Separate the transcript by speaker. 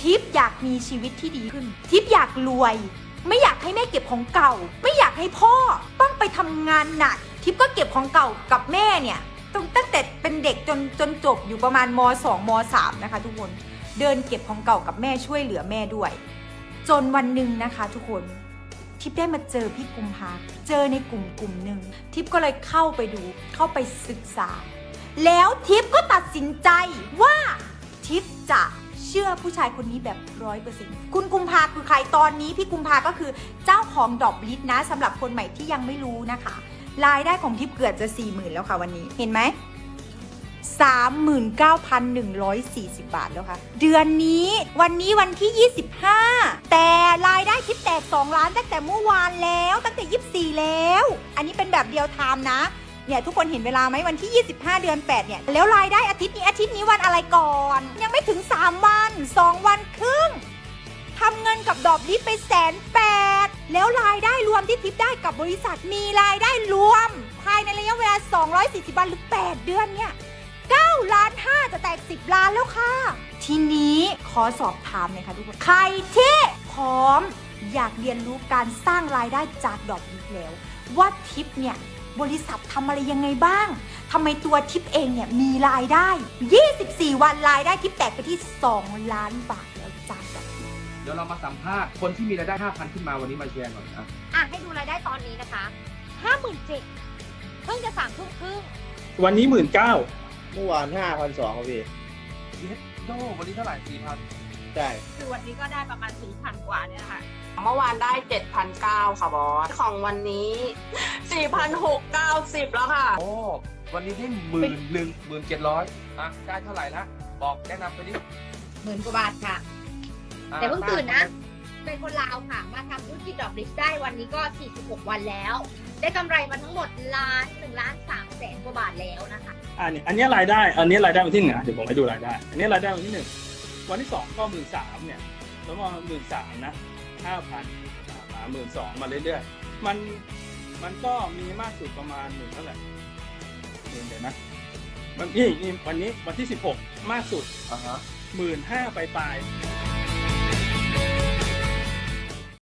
Speaker 1: ทิปอยากมีชีวิตที่ดีขึ้น ทิปอยากรวย ไม่อยากให้แม่เก็บของเก่า ไม่อยากให้พ่อต้องไปทำงานหนัก ทิปก็เก็บของเก่ากับแม่เนี่ยตั้งตั้งแต่เป็นเด็กจนจนจบอยู่ประมาณม 2ม3นะคะ ทุกคนเดินเก็บของเก่ากับแม่ช่วยเหลือแม่ด้วย จนวันหนึ่งนะคะ ทุกคนทิปได้มาเจอพี่กุมภาเจอในกลุ่มกลุ่มหนึ่งทิปก็เลยเข้าไปดูเข้าไปศึกษา แล้วทิปก็ตัดสินใจว่าทิปจะ เชื่อผู้ชายคนนี้แบบร้อยเปอร์เซ็นต์คุณกุมภาคือใครตอนนี้พี่กุมภาก็คือเจ้าของดอกลิตนะสำหรับคนใหม่ที่ยังไม่รู้นะคะรายได้ของทิปเกือบจะ4ี่หมื่นแล้วค่ะวันนี้เห็นไหม39,140 บาทแล้วค่ะ เดือนนี้วันนี้วันที่ 25 แต่รายได้ทิปแตก 2 ล้านตั้งแต่เมื่อวานแล้วตั้งแต่ 24 แล้ว อันนี้เป็นแบบเดียวไทม์นะ เนี่ยทุกคนเห็นเวลาไหมวันที่ 25 เดือน 8 เนี่ย แล้วรายได้อาทิตย์นี้อาทิตย์นี้วันอะไรก่อน ยังไม่ถึง 3 วัน 2 วันครึ่งทำเงินกับดอกลิฟไปแสนแปดแล้วรายได้รวมที่ทิปได้กับบริษัทมีรายได้รวม ภายในระยะเวลา 240 วันหรือ 8 เดือนเนี่ย9ล้าน5จะแตก 10 ล้านแล้วค่ะ ทีนี้ขอสอบถามหน่อยค่ะทุกคน ใครที่พร้อมอยากเรียนรู้การสร้างรายได้จากดอกลิฟแล้ว ว่าทิปเนี่ย บริษัททำอะไรยังไงบ้างทำไมตัวทิปเองเนี่ยมีรายได้ 24 วันรายได้ทิปแตกไปที่ 2 ล้านบาทแล้วจากดอกลิฟ
Speaker 2: เดี๋ยวเรามาสัมภาษณ์คนที่มีรายได้ 5,000 ขึ้นมาวันนี้มาแชร์หน่อยนะ
Speaker 3: อะให้ดูรายได้ตอนนี้นะคะห้าหมื่นเจ็ดเพิ่งจะสามทุ่มครึ่ง
Speaker 4: วันนี้หมื่นเก้า
Speaker 5: เมื่อวานห้าพันสองครับพี่
Speaker 2: เยสโดวันนี้เท่าไหร่4,000
Speaker 5: ใช่
Speaker 3: คือ วันนี้ก็ได้ประมาณสี่พันกว่าเนี่ยค่ะ
Speaker 6: เมื่อวานได้ 7,900 ค่ะบอส ของวันนี้ 4,690 แล้วค่ะ
Speaker 2: โอ้ วันนี้ได้หมื่นหนึ่งหมื่นเจ็ดร้อยอะได้เท่าไหร่ละบอกแนะนำไปดิ
Speaker 3: หมื่นกว่าบาทค่ะ
Speaker 2: อะ
Speaker 3: แต่เพิ่งตื่นนะ เป็นคนลาวค่ะ มาทำธุรกิจดอกลิสได้วันนี้ก็ 46 วันแล้ว ได้กำไรมาทั้งหมดล้านหนึ่งล้านสามแสนกว่าบาทแล้วนะคะ
Speaker 4: อันนี้อันนี้รายได้ อันนี้รายได้วันที่หนึ่งนะเดี๋ยวผมให้ดูรายได้ อันนี้รายได้วันที่หนึ่ง วันที่สองก็หมื่นสามเนี่ยแล้วมาหมื่นสามนะห้าพันมาหมื่นสองมาเรื่อยๆมันมันก็มีมากสุดประมาณหมื่นเท่าไหร่หมื่นเดี๋ยวนะมันนี่นี่วันนี้วันที่สิบหกมากสุด
Speaker 2: อ่าฮะ
Speaker 4: หมื่นห้าปลายๆ